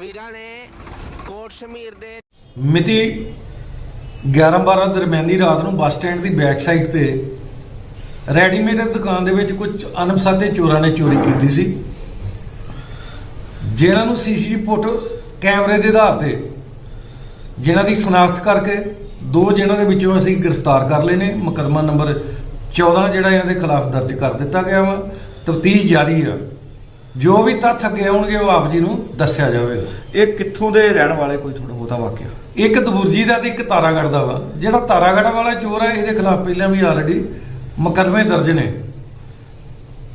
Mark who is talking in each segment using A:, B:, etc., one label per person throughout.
A: ਵੀਰਾਂ ਨੇ ਕੋਟ ਸ਼ਮੀਰ ਦੇ
B: ਮਿਤੀ 11-12 ਦਰਮਿਆਨੀ ਰਾਤ ਨੂੰ ਬੱਸ ਸਟੈਂਡ ਦੀ ਬੈਕ ਸਾਈਡ ਤੇ ਰੈਡੀਮੇਡ ਦੁਕਾਨ ਦੇ ਵਿੱਚ ਕੁਝ ਅਣਪਛਾਤੇ ਚੋਰਾਂ ਨੇ ਚੋਰੀ ਕੀਤੀ ਸੀ। ਜਿਹਨਾਂ ਨੂੰ ਸੀਸੀਟੀਵੀ ਫੋਟੋ ਕੈਮਰੇ ਦੇ ਆਧਾਰ ਤੇ ਜਿਨ੍ਹਾਂ ਦੀ ਸ਼ਨਾਖਤ ਕਰਕੇ ਦੋ ਜਿਨ੍ਹਾਂ ਦੇ ਵਿੱਚੋਂ ਅਸੀਂ ਗ੍ਰਿਫਤਾਰ ਕਰ ਲਏ ਨੇ। ਮੁਕੱਦਮਾ ਨੰਬਰ 14 ਜਿਹੜਾ ਇਹਨਾਂ ਦੇ ਖਿਲਾਫ ਦਰਜ ਕਰ ਦਿੱਤਾ ਗਿਆ ਵਾ। ਤਫਤੀਸ਼ ਜਾਰੀ ਆ। ਜੋ ਵੀ ਤੱਥ ਅੱਗੇ ਆਉਣਗੇ ਉਹ ਆਪ ਜੀ ਨੂੰ ਦੱਸਿਆ ਜਾਵੇਗਾ।
C: ਇਹ ਕਿੱਥੋਂ ਦੇ ਰਹਿਣ ਵਾਲੇ ਕੋਈ ਥੋੜਾ ਬਹੁਤਾ ਵਾਕਿਆ?
B: ਇੱਕ ਦਬੁਰਜੀ ਦਾ ਤੇ ਇੱਕ ਤਾਰਾਗੜ ਦਾ ਵਾ। ਜਿਹੜਾ ਤਾਰਾਗੜ ਵਾਲਾ ਚੋਰ ਹੈ ਇਹਦੇ ਖਿਲਾਫ ਪਹਿਲਾਂ ਵੀ ਆਲਰੇਡੀ ਮੁਕੱਦਮੇ ਦਰਜ ਨੇ।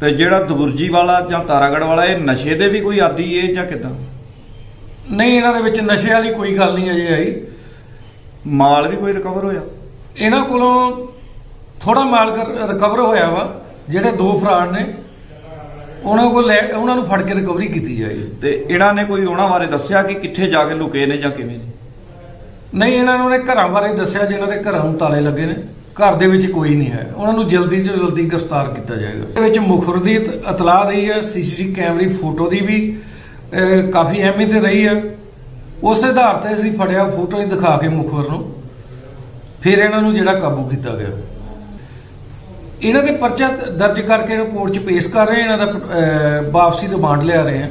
C: ਤੇ ਜਿਹੜਾ ਦਬੁਰਜੀ ਵਾਲਾ ਜਾਂ ਤਾਰਾਗੜ ਵਾਲਾ ਇਹ ਨਸ਼ੇ ਦੇ ਵੀ ਕੋਈ ਆਦੀ ਏ ਜਾਂ ਕਿਦਾਂ?
B: ਨਹੀਂ ਇਹਨਾਂ ਦੇ ਵਿੱਚ ਨਸ਼ੇ ਵਾਲੀ ਕੋਈ ਗੱਲ ਨਹੀਂ ਅਜੇ ਆਈ।
C: ਮਾਲ ਵੀ ਕੋਈ ਰਿਕਵਰ ਹੋਇਆ?
B: ਇਹਨਾਂ ਕੋਲੋਂ ਥੋੜਾ ਮਾਲ ਰਿਕਵਰ ਹੋਇਆ ਵਾ ਜਿਹੜੇ ਦੋ ਫਰਾਡ ਨੇ। ਉਹਨਾਂ ਕੋਲ ਲੈ ਉਹਨਾਂ ਨੂੰ ਫੜ ਕੇ ਰਿਕਵਰੀ ਕੀਤੀ ਜਾਏਗੀ
C: ਤੇ ਇਹਨਾਂ ਨੇ ਕੋਈ ਉਹਨਾਂ ਬਾਰੇ ਦੱਸਿਆ ਕਿ ਕਿੱਥੇ ਜਾ ਕੇ ਲੁਕੇ ਨੇ ਜਾਂ ਕਿਵੇਂ ਨੇ?
B: ਨਹੀਂ ਇਹਨਾਂ ਨੂੰ ਨੇ ਘਰਾਂ ਬਾਰੇ ਦੱਸਿਆ ਜਿਨ੍ਹਾਂ ਦੇ ਘਰਾਂ ਨੂੰ ਤਾਲੇ ਲੱਗੇ ਨੇ। ਘਰ ਦੇ ਵਿੱਚ ਕੋਈ ਨਹੀਂ ਹੈ। ਉਹਨਾਂ ਨੂੰ ਜਲਦੀ ਤੋਂ ਜਲਦੀ ਗ੍ਰਿਫਤਾਰ ਕੀਤਾ ਜਾਏਗਾ। ਇਹਦੇ ਵਿੱਚ ਮੁਖਰ ਦੀ ਇਤ- ਇਤਲਾਹ ਰਹੀ ਹੈ ਸੀਸੀਟੀਵੀ ਕੈਮਰੇ ਫੋਟੋ ਦੀ ਵੀ ਅਹ, ਕਾਫੀ ਅਹਿਮੀਅਤ ਰਹੀ ਹੈ। ਉਸ ਆਧਾਰ ਤੇ ਅਸੀਂ ਫੜਿਆ ਫੋਟੋ ਹੀ ਦਿਖਾ ਕੇ ਮੁਖਰ ਨੂੰ। ਫਿਰ ਇਹਨਾਂ ਨੂੰ ਜਿਹੜਾ ਕਾਬੂ ਕੀਤਾ ਗਿਆ। ਇਹਨਾਂ ਦੇ ਪਰਚਾ ਦਰਜ ਕਰਕੇ ਇਹਨੂੰ ਕੋਰਟ 'ਚ ਪੇਸ਼ ਕਰ ਰਹੇ ਹਾਂ ਇਹਨਾਂ ਦਾ ਅਹ, ਵਾਪਸੀ ਰਿਮਾਂਡ ਲਿਆ ਰਹੇ ਹਾਂ।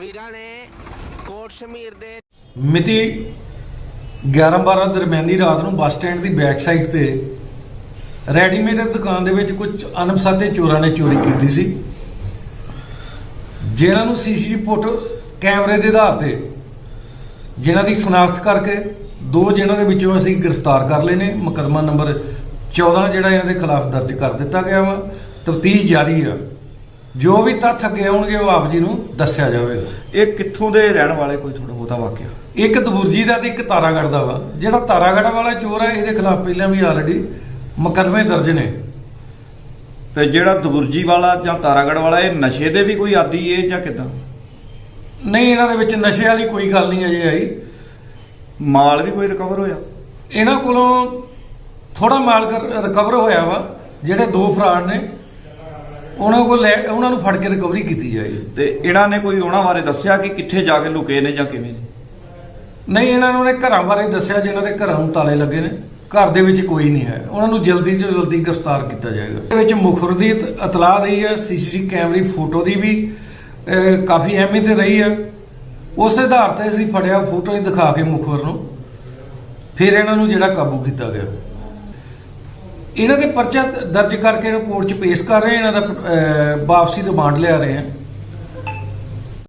A: ਵੀਰਾਂ ਨੇ ਕੋਟ ਸ਼ਮੀਰ ਦੇ
B: ਮਿਤੀ 11-12 ਦਰਮਿਆਨੀ ਰਾਤ ਨੂੰ ਬੱਸ ਸਟੈਂਡ ਦੀ ਬੈਕ ਸਾਈਡ ਤੇ ਰੈਡੀਮੇਡ ਦੁਕਾਨ ਦੇ ਵਿੱਚ ਕੁਝ ਅਣਪਛਾਤੇ ਚੋਰਾਂ ਨੇ ਚੋਰੀ ਕੀਤੀ ਸੀ। ਜਿਨ੍ਹਾਂ ਨੂੰ ਸੀਸੀਟੀਵੀ ਫੋਟੋ ਕੈਮਰੇ ਦੇ ਆਧਾਰ ਤੇ ਜਿਨ੍ਹਾਂ ਦੀ ਸ਼ਨਾਖਤ ਕਰਕੇ ਦੋ ਜਿਨ੍ਹਾਂ ਦੇ ਵਿੱਚੋਂ ਅਸੀਂ ਗ੍ਰਿਫਤਾਰ ਕਰ ਲਏ ਨੇ। ਮੁਕੱਦਮਾ ਨੰਬਰ 14 ਜਿਹੜਾ ਇਹਨਾਂ ਦੇ ਖਿਲਾਫ ਦਰਜ ਕਰ ਦਿੱਤਾ ਗਿਆ ਵਾ। ਤਫਤੀਸ਼ ਜਾਰੀ ਆ। ਜੋ ਵੀ ਤੱਥ ਅੱਗੇ ਆਉਣਗੇ ਉਹ ਆਪ ਜੀ ਨੂੰ ਦੱਸਿਆ ਜਾਵੇਗਾ।
C: ਇਹ ਕਿੱਥੋਂ ਦੇ ਰਹਿਣ ਵਾਲੇ ਕੋਈ ਥੋੜਾ ਬਹੁਤਾ ਵਾਕਿਆ?
B: ਇੱਕ ਦਬੁਰਜੀ ਦਾ ਤੇ ਇੱਕ ਤਾਰਾਗੜ ਦਾ ਵਾ। ਜਿਹੜਾ ਤਾਰਾਗੜ ਵਾਲਾ ਚੋਰ ਹੈ ਇਹਦੇ ਖਿਲਾਫ ਪਹਿਲਾਂ ਵੀ ਆਲਰੇਡੀ ਮੁਕੱਦਮੇ ਦਰਜ ਨੇ।
C: ਤੇ ਜਿਹੜਾ ਦਬੁਰਜੀ ਵਾਲਾ ਜਾਂ ਤਾਰਾਗੜ ਵਾਲਾ ਇਹ ਨਸ਼ੇ ਦੇ ਵੀ ਕੋਈ ਆਦੀ ਏ ਜਾਂ ਕਿਦਾਂ?
B: ਨਹੀਂ ਇਹਨਾਂ ਦੇ ਵਿੱਚ ਨਸ਼ੇ ਵਾਲੀ ਕੋਈ ਗੱਲ ਨਹੀਂ ਅਜੇ ਆਈ।
C: ਮਾਲ ਵੀ ਕੋਈ ਰਿਕਵਰ ਹੋਇਆ?
B: ਇਹਨਾਂ ਕੋਲੋਂ ਥੋੜਾ ਮਾਲ ਰਿਕਵਰ ਹੋਇਆ ਵਾ ਜਿਹੜੇ ਦੋ ਫਰਾਡ ਨੇ। ਉਹਨਾਂ ਕੋਲ ਲੈ ਉਹਨਾਂ ਨੂੰ ਫੜ ਕੇ ਰਿਕਵਰੀ ਕੀਤੀ ਜਾਏਗੀ
C: ਤੇ ਇਹਨਾਂ ਨੇ ਕੋਈ ਉਹਨਾਂ ਬਾਰੇ ਦੱਸਿਆ ਕਿ ਕਿੱਥੇ ਜਾ ਕੇ ਲੁਕੇ ਨੇ ਜਾਂ ਕਿਵੇਂ ਨੇ?
B: ਨਹੀਂ ਇਹਨਾਂ ਨੂੰ ਨੇ ਘਰਾਂ ਬਾਰੇ ਦੱਸਿਆ ਜਿਨ੍ਹਾਂ ਦੇ ਘਰਾਂ ਨੂੰ ਤਾਲੇ ਲੱਗੇ ਨੇ। ਘਰ ਦੇ ਵਿੱਚ ਕੋਈ ਨਹੀਂ ਹੈ। ਉਹਨਾਂ ਨੂੰ ਜਲਦੀ ਤੋਂ ਜਲਦੀ ਗ੍ਰਿਫਤਾਰ ਕੀਤਾ ਜਾਏਗਾ। ਇਹਦੇ ਵਿੱਚ ਮੁਖਰ ਦੀ ਇਤ- ਇਤਲਾਹ ਰਹੀ ਹੈ ਸੀਸੀਟੀਵੀ ਕੈਮਰੇ ਫੋਟੋ ਦੀ ਵੀ ਕਾਫੀ ਅਹਿਮੀਅਤ ਰਹੀ ਹੈ। ਉਸ ਆਧਾਰ ਤੇ ਅਸੀਂ ਫੜਿਆ ਫੋਟੋ ਹੀ ਦਿਖਾ ਕੇ ਮੁਖਰ ਨੂੰ ਫਿਰ ਇਹਨਾਂ ਨੂੰ ਜਿਹੜਾ ਕਾਬੂ ਕੀਤਾ ਗਿਆ। ਇਹਨਾਂ ਦੇ ਪਰਚਾ ਦਰਜ ਕਰਕੇ ਇਹਨੂੰ ਕੋਰਟ 'ਚ ਪੇਸ਼ ਕਰ ਰਹੇ ਹਾਂ ਇਹਨਾਂ ਦਾ ਅਹ, ਵਾਪਸੀ ਰਿਮਾਂਡ ਲਿਆ ਰਹੇ ਹਾਂ।